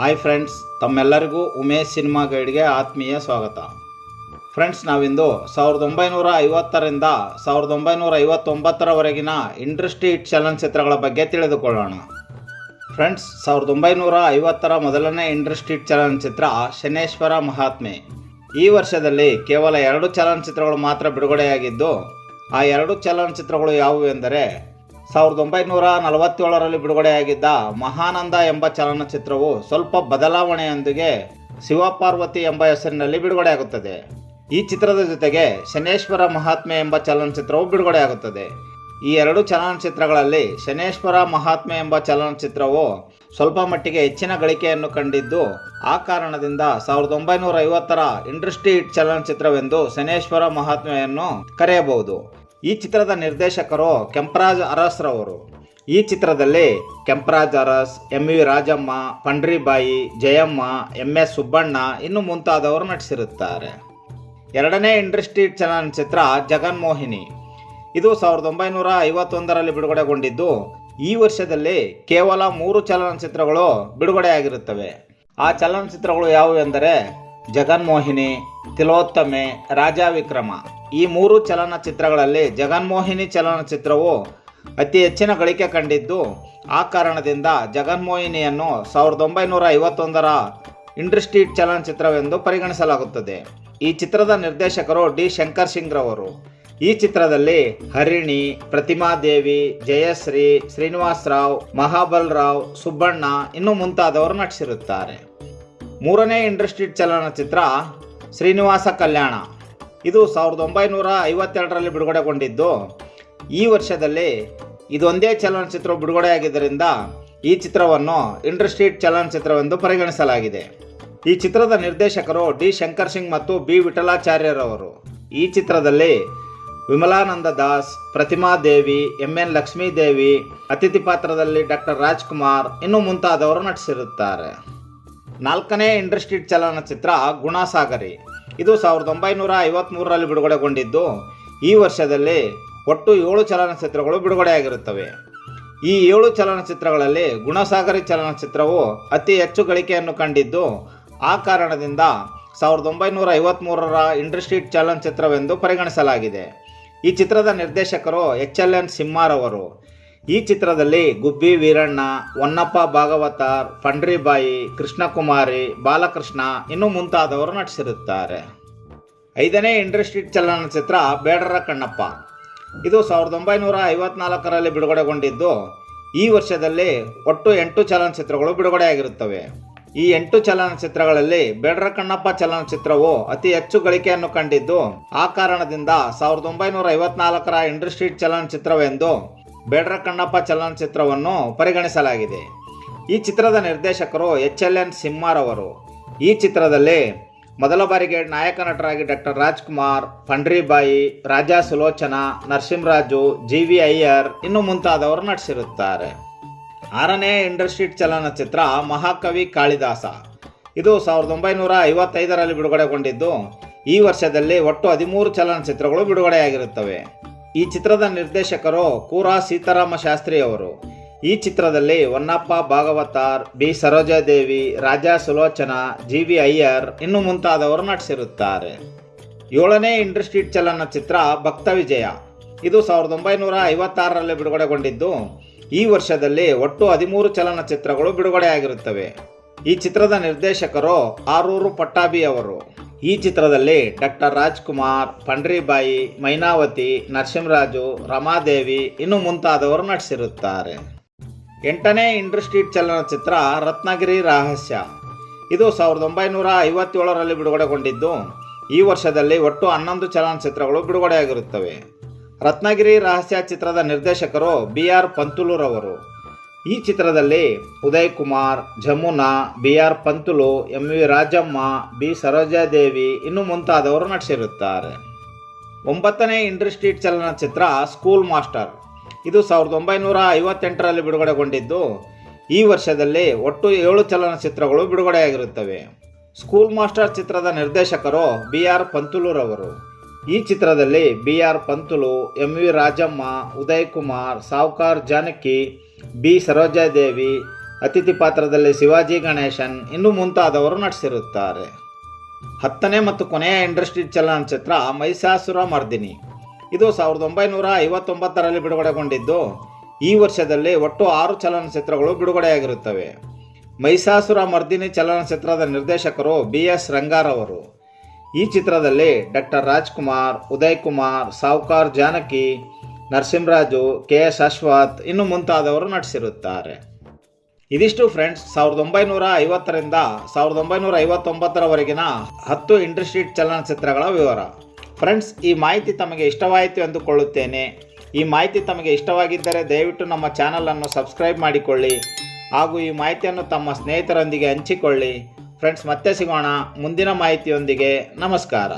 Hi friends ತಮ್ಮೆಲ್ಲರಿಗೂ Umesh cinema ಗೈಡ್ಗೆ ಆತ್ಮೀಯ ಸ್ವಾಗತ. ಫ್ರೆಂಡ್ಸ್ ನಾವಿಂದು ಸಾವಿರದ ಒಂಬೈನೂರ ಐವತ್ತರಿಂದ ಸಾವಿರದ ಒಂಬೈನೂರ ಐವತ್ತೊಂಬತ್ತರವರೆಗಿನ ಇಂಡಸ್ಟ್ರಿ ಹಿಟ್ ಚಲನಚಿತ್ರಗಳ ಬಗ್ಗೆ ತಿಳಿದುಕೊಳ್ಳೋಣ. ಫ್ರೆಂಡ್ಸ್ ಸಾವಿರದ ಒಂಬೈನೂರ ಐವತ್ತರ ಮೊದಲನೇ ಇಂಡಸ್ಟ್ರಿ ಹಿಟ್ ಚಲನಚಿತ್ರ ಶನೇಶ್ವರ ಮಹಾತ್ಮೆ. ಈ ವರ್ಷದಲ್ಲಿ ಕೇವಲ ಎರಡು ಚಲನಚಿತ್ರಗಳು ಮಾತ್ರ ಬಿಡುಗಡೆಯಾಗಿದ್ದು, ಆ ಎರಡು ಚಲನಚಿತ್ರಗಳು ಯಾವುವು ಎಂದರೆ ಸಾವಿರದ ಒಂಬೈನೂರ ನಲವತ್ತೇಳರಲ್ಲಿ ಬಿಡುಗಡೆಯಾಗಿದ್ದ ಮಹಾನಂದ ಎಂಬ ಚಲನಚಿತ್ರವು ಸ್ವಲ್ಪ ಬದಲಾವಣೆಯೊಂದಿಗೆ ಶಿವಪಾರ್ವತಿ ಎಂಬ ಹೆಸರಿನಲ್ಲಿ ಬಿಡುಗಡೆಯಾಗುತ್ತದೆ. ಈ ಚಿತ್ರದ ಜೊತೆಗೆ ಶನೇಶ್ವರ ಮಹಾತ್ಮೆ ಎಂಬ ಚಲನಚಿತ್ರವು ಬಿಡುಗಡೆಯಾಗುತ್ತದೆ. ಈ ಎರಡು ಚಲನಚಿತ್ರಗಳಲ್ಲಿ ಶನೇಶ್ವರ ಮಹಾತ್ಮೆ ಎಂಬ ಚಲನಚಿತ್ರವು ಸ್ವಲ್ಪ ಮಟ್ಟಿಗೆ ಹೆಚ್ಚಿನ ಗಳಿಕೆಯನ್ನು ಕಂಡಿದ್ದು, ಆ ಕಾರಣದಿಂದ ಸಾವಿರದ ಒಂಬೈನೂರ ಐವತ್ತರ ಇಂಡಸ್ಟ್ರಿ ಹಿಟ್ ಚಲನಚಿತ್ರವೆಂದು ಶನೇಶ್ವರ ಮಹಾತ್ಮೆಯನ್ನು ಕರೆಯಬಹುದು. ಈ ಚಿತ್ರದ ನಿರ್ದೇಶಕರು ಕೆಂಪರಾಜ್ ಅರಸ್ರವರು. ಈ ಚಿತ್ರದಲ್ಲಿ Kemparaj Aras, M V Rajamma, Pandaribai, Jayamma, M S Subbanna ಇನ್ನು ಮುಂತಾದವರು ನಟಿಸಿರುತ್ತಾರೆ. ಎರಡನೇ ಇಂಡಸ್ಟ್ರಿ ಚಲನಚಿತ್ರ ಜಗನ್ಮೋಹಿನಿ. ಇದು ಸಾವಿರದ ಒಂಬೈನೂರ ಐವತ್ತೊಂದರಲ್ಲಿ ಬಿಡುಗಡೆಗೊಂಡಿದ್ದು, ಈ ವರ್ಷದಲ್ಲಿ ಕೇವಲ ಮೂರು ಚಲನಚಿತ್ರಗಳು ಬಿಡುಗಡೆಯಾಗಿರುತ್ತವೆ. ಆ ಚಲನಚಿತ್ರಗಳು ಯಾವುವು ಎಂದರೆ ಜಗನ್ಮೋಹಿನಿ, ತಿಲೋತ್ತಮೆ ರಾಜಾ ವಿಕ್ರಮ ಈ ಮೂರು ಚಲನಚಿತ್ರಗಳಲ್ಲಿ ಜಗನ್ಮೋಹಿನಿ ಚಲನಚಿತ್ರವು ಅತಿ ಹೆಚ್ಚಿನ ಗಳಿಕೆ ಕಂಡಿದ್ದು, ಆ ಕಾರಣದಿಂದ ಜಗನ್ಮೋಹಿನಿಯನ್ನು ಸಾವಿರದ ಒಂಬೈನೂರ ಐವತ್ತೊಂದರ ಇಂಡಸ್ಟ್ರೀಟ್ ಚಲನಚಿತ್ರವೆಂದು ಪರಿಗಣಿಸಲಾಗುತ್ತದೆ. ಈ ಚಿತ್ರದ ನಿರ್ದೇಶಕರು ಡಿ. ಶಂಕರ್ ಸಿಂಗ್ ರವರು ಈ ಚಿತ್ರದಲ್ಲಿ ಹರಿಣಿ, ಪ್ರತಿಮಾ ದೇವಿ, ಜಯಶ್ರೀ, ಶ್ರೀನಿವಾಸ್ ರಾವ್, ಮಹಾಬಲ್ ರಾವ್, ಸುಬ್ಬಣ್ಣ ಇನ್ನು ಮುಂತಾದವರು ನಟಿಸಿರುತ್ತಾರೆ. ಮೂರನೇ ಇಂಡಸ್ಟ್ರೀಟ್ ಚಲನಚಿತ್ರ ಶ್ರೀನಿವಾಸ ಕಲ್ಯಾಣ. ಇದು ಸಾವಿರದ ಒಂಬೈನೂರ ಐವತ್ತೆರಡರಲ್ಲಿ ಬಿಡುಗಡೆಗೊಂಡಿದ್ದು. ಈ ವರ್ಷದಲ್ಲಿ ಇದೊಂದೇ ಚಲನಚಿತ್ರ ಬಿಡುಗಡೆಯಾಗಿದ್ದರಿಂದ ಈ ಚಿತ್ರವನ್ನು ಇಂಡಸ್ಟ್ರೀಟ್ ಚಲನಚಿತ್ರವೆಂದು ಪರಿಗಣಿಸಲಾಗಿದೆ. ಈ ಚಿತ್ರದ ನಿರ್ದೇಶಕರು ಡಿ ಶಂಕರ್ ಸಿಂಗ್ ಮತ್ತು ಬಿ ವಿಠಲಾಚಾರ್ಯರವರು. ಈ ಚಿತ್ರದಲ್ಲಿ ವಿಮಲಾನಂದ ದಾಸ್, ಪ್ರತಿಮಾ ದೇವಿ, ಎಂ ಎನ್ ಲಕ್ಷ್ಮೀದೇವಿ ಅತಿಥಿ ಪಾತ್ರದಲ್ಲಿ ಡಾಕ್ಟರ್ ರಾಜ್ಕುಮಾರ್, ಇನ್ನು ಮುಂತಾದವರು ನಟಿಸಿರುತ್ತಾರೆ. ನಾಲ್ಕನೇ ಇಂಡಸ್ಟ್ರೀಟ್ ಚಲನಚಿತ್ರ ಗುಣಸಾಗರಿ. ಇದು ಸಾವಿರದ ಒಂಬೈನೂರ ಐವತ್ತ್ಮೂರರಲ್ಲಿ ಬಿಡುಗಡೆಗೊಂಡಿದ್ದು, ಈ ವರ್ಷದಲ್ಲಿ ಒಟ್ಟು ಏಳು ಚಲನಚಿತ್ರಗಳು ಬಿಡುಗಡೆಯಾಗಿರುತ್ತವೆ. ಈ ಏಳು ಚಲನಚಿತ್ರಗಳಲ್ಲಿ ಗುಣಸಾಗರಿ ಚಲನಚಿತ್ರವು ಅತಿ ಹೆಚ್ಚು ಗಳಿಕೆಯನ್ನು ಕಂಡಿದ್ದು, ಆ ಕಾರಣದಿಂದ ಸಾವಿರದ ಒಂಬೈನೂರ ಐವತ್ತ್ಮೂರರ ಇಂಡಸ್ಟ್ರೀಟ್ ಚಲನಚಿತ್ರವೆಂದು ಪರಿಗಣಿಸಲಾಗಿದೆ. ಈ ಚಿತ್ರದ ನಿರ್ದೇಶಕರು ಎಚ್ ಎಲ್ ಎನ್ ಸಿಂಹಾರವರು. ಈ ಚಿತ್ರದಲ್ಲಿ ಗುಬ್ಬಿ ವೀರಣ್ಣ, ಹೊನ್ನಪ್ಪ ಭಾಗವತಾರ್, ಪಂಡ್ರಿಬಾಯಿ, ಕೃಷ್ಣಕುಮಾರಿ, ಬಾಲಕೃಷ್ಣ ಇನ್ನು ಮುಂತಾದವರು ನಟಿಸಿರುತ್ತಾರೆ. ಐದನೇ ಇಂಡಸ್ಟ್ರೀಟ್ ಚಲನಚಿತ್ರ ಬೇಡರ ಕಣ್ಣಪ್ಪ. ಇದು ಸಾವಿರದ ಒಂಬೈನೂರ ಐವತ್ನಾಲ್ಕರಲ್ಲಿ ಬಿಡುಗಡೆಗೊಂಡಿದ್ದು. ಈ ವರ್ಷದಲ್ಲಿ ಒಟ್ಟು ಎಂಟು ಚಲನಚಿತ್ರಗಳು ಬಿಡುಗಡೆಯಾಗಿರುತ್ತವೆ. ಈ ಎಂಟು ಚಲನಚಿತ್ರಗಳಲ್ಲಿ ಬೇಡರ ಕಣ್ಣಪ್ಪ ಚಲನಚಿತ್ರವು ಅತಿ ಹೆಚ್ಚು ಗಳಿಕೆಯನ್ನು ಕಂಡಿದ್ದು. ಆ ಕಾರಣದಿಂದ ಸಾವಿರದ ಒಂಬೈನೂರ ಐವತ್ನಾಲ್ಕರ ಇಂಡಸ್ಟ್ರೀಟ್ ಚಲನಚಿತ್ರವೆಂದು ಬೇಡರ ಕಣ್ಣಪ್ಪ ಚಲನಚಿತ್ರವನ್ನು ಪರಿಗಣಿಸಲಾಗಿದೆ. ಈ ಚಿತ್ರದ ನಿರ್ದೇಶಕರು ಎಚ್ ಎಲ್ ಎನ್ ಸಿಂಹಾರವರು ಈ ಚಿತ್ರದಲ್ಲಿ ಮೊದಲ ಬಾರಿಗೆ ನಾಯಕ ನಟರಾಗಿ doctor Rajkumar, Pandaribai, Raja Sulochana, Narasimharaju, G V Iyer ಇನ್ನು ಮುಂತಾದವರು ನಟಿಸಿರುತ್ತಾರೆ. ಆರನೇ ಇಂಡಸ್ಟ್ರೀಟ್ ಚಲನಚಿತ್ರ ಮಹಾಕವಿ ಕಾಳಿದಾಸ. ಇದು ಸಾವಿರದ ಒಂಬೈನೂರ ಐವತ್ತೈದರಲ್ಲಿ ಬಿಡುಗಡೆಗೊಂಡಿದ್ದು, ಈ ವರ್ಷದಲ್ಲಿ ಒಟ್ಟು ಹದಿಮೂರು ಚಲನಚಿತ್ರಗಳು ಬಿಡುಗಡೆಯಾಗಿರುತ್ತವೆ. ಈ ಚಿತ್ರದ ನಿರ್ದೇಶಕರು ಕೂರಾ ಸೀತಾರಾಮ ಶಾಸ್ತ್ರಿ ಅವರು ಈ ಚಿತ್ರದಲ್ಲಿ Honnappa Bhagavathar, B Sarojadevi, Raja Sulochana, G V Iyer ಇನ್ನು ಮುಂತಾದವರು ನಟಿಸಿರುತ್ತಾರೆ. ಏಳನೇ ಇಂಡಸ್ಟ್ರಿ ಚಲನಚಿತ್ರ ಭಕ್ತ ವಿಜಯ. ಇದು ಸಾವಿರದ ಒಂಬೈನೂರ ಐವತ್ತಾರರಲ್ಲಿ ಬಿಡುಗಡೆಗೊಂಡಿದ್ದು. ಈ ವರ್ಷದಲ್ಲಿ ಒಟ್ಟು ಹದಿಮೂರು ಚಲನಚಿತ್ರಗಳು ಬಿಡುಗಡೆಯಾಗಿರುತ್ತವೆ. ಈ ಚಿತ್ರದ ನಿರ್ದೇಶಕರು ಆರೂರು ಪಟ್ಟಾಭಿ ಅವರು ಈ ಚಿತ್ರದಲ್ಲಿ ಡಾಕ್ಟರ್ ರಾಜ್ಕುಮಾರ್, ಪಂಡ್ರಿಬಾಯಿ, ಮೈನಾವತಿ, ನರಸಿಂಹರಾಜು, ರಮಾದೇವಿ ಇನ್ನು ಮುಂತಾದವರು ನಟಿಸಿರುತ್ತಾರೆ. ಎಂಟನೇ ಇಂಡಸ್ಟ್ರೀಟ್ ಚಲನಚಿತ್ರ ರತ್ನಗಿರಿ ರಹಸ್ಯ. ಇದು ಸಾವಿರದ ಒಂಬೈನೂರ ಐವತ್ತೇಳರಲ್ಲಿ ಬಿಡುಗಡೆಗೊಂಡಿದ್ದು, ಈ ವರ್ಷದಲ್ಲಿ ಒಟ್ಟು ಹನ್ನೊಂದು ಚಲನಚಿತ್ರಗಳು ಬಿಡುಗಡೆಯಾಗಿರುತ್ತವೆ. ರತ್ನಗಿರಿ ರಹಸ್ಯ ಚಿತ್ರದ ನಿರ್ದೇಶಕರು ಬಿ ಆರ್ ಪಂತುಲುರವರು. ಈ ಚಿತ್ರದಲ್ಲಿ Uday Kumar Jamuna, B R Panthulu, M V Rajamma, B Sarojadevi ಇನ್ನು ಮುಂತಾದವರು ನಟಿಸಿರುತ್ತಾರೆ. ಒಂಬತ್ತನೇ ಇಂಡಸ್ಟ್ರೀಟ್ ಚಲನಚಿತ್ರ ಸ್ಕೂಲ್ ಮಾಸ್ಟರ್. ಇದು ಸಾವಿರದ ಒಂಬೈನೂರ ಐವತ್ತೆಂಟರಲ್ಲಿ ಬಿಡುಗಡೆಗೊಂಡಿದ್ದು, ಈ ವರ್ಷದಲ್ಲಿ ಒಟ್ಟು ಏಳು ಚಲನಚಿತ್ರಗಳು ಬಿಡುಗಡೆಯಾಗಿರುತ್ತವೆ. ಸ್ಕೂಲ್ ಮಾಸ್ಟರ್ ಚಿತ್ರದ ನಿರ್ದೇಶಕರು ಬಿ ಆರ್ ಪಂತುಲುರವರು. ಈ ಚಿತ್ರದಲ್ಲಿ B R Panthulu, M V Rajamma Uday Kumar Sowcar Janaki B. Sarojadevi, ಅತಿಥಿ ಪಾತ್ರದಲ್ಲಿ ಶಿವಾಜಿ ಗಣೇಶನ್ ಇನ್ನೂ ಮುಂತಾದವರು ನಟಿಸಿರುತ್ತಾರೆ. ಹತ್ತನೇ ಮತ್ತು ಕೊನೆಯ ಇಂಡಸ್ಟ್ರಿ ಚಲನಚಿತ್ರ ಮೈಸಾಸುರ ಮರ್ದಿನಿ. ಇದು ಸಾವಿರದ ಒಂಬೈನೂರ ಐವತ್ತೊಂಬತ್ತರಲ್ಲಿ ಬಿಡುಗಡೆಗೊಂಡಿದ್ದು, ಈ ವರ್ಷದಲ್ಲಿ ಒಟ್ಟು ಆರು ಚಲನಚಿತ್ರಗಳು ಬಿಡುಗಡೆಯಾಗಿರುತ್ತವೆ. ಮೈಸಾಸುರ ಮರ್ದಿನಿ ಚಲನಚಿತ್ರದ ನಿರ್ದೇಶಕರು ಬಿ. ಎಸ್. ರಂಗಾರವರು ಈ ಚಿತ್ರದಲ್ಲಿ doctor Rajkumar, Uday Kumar, Sowcar Janaki Narasimharaju, K S Ashwath ಇನ್ನು ಮುಂತಾದವರು ನಟಿಸಿರುತ್ತಾರೆ. ಇದಿಷ್ಟು ಫ್ರೆಂಡ್ಸ್ ಸಾವಿರದ ಒಂಬೈನೂರ ಐವತ್ತರಿಂದ ಸಾವಿರದ ಒಂಬೈನೂರ ಐವತ್ತೊಂಬತ್ತರವರೆಗಿನ ಹತ್ತು ಇಂಡಸ್ಟ್ರೀಟ್ ಚಲನಚಿತ್ರಗಳ ವಿವರ. ಫ್ರೆಂಡ್ಸ್ ಈ ಮಾಹಿತಿ ತಮಗೆ ಇಷ್ಟವಾಯಿತು ಎಂದುಕೊಳ್ಳುತ್ತೇನೆ. ಈ ಮಾಹಿತಿ ತಮಗೆ ಇಷ್ಟವಾಗಿದ್ದರೆ ದಯವಿಟ್ಟು ನಮ್ಮ ಚಾನಲನ್ನು ಸಬ್ಸ್ಕ್ರೈಬ್ ಮಾಡಿಕೊಳ್ಳಿ. ಹಾಗೂ ಈ ಮಾಹಿತಿಯನ್ನು ತಮ್ಮ ಸ್ನೇಹಿತರೊಂದಿಗೆ ಹಂಚಿಕೊಳ್ಳಿ. ಫ್ರೆಂಡ್ಸ್ ಮತ್ತೆ ಸಿಗೋಣ ಮುಂದಿನ ಮಾಹಿತಿಯೊಂದಿಗೆ. ನಮಸ್ಕಾರ.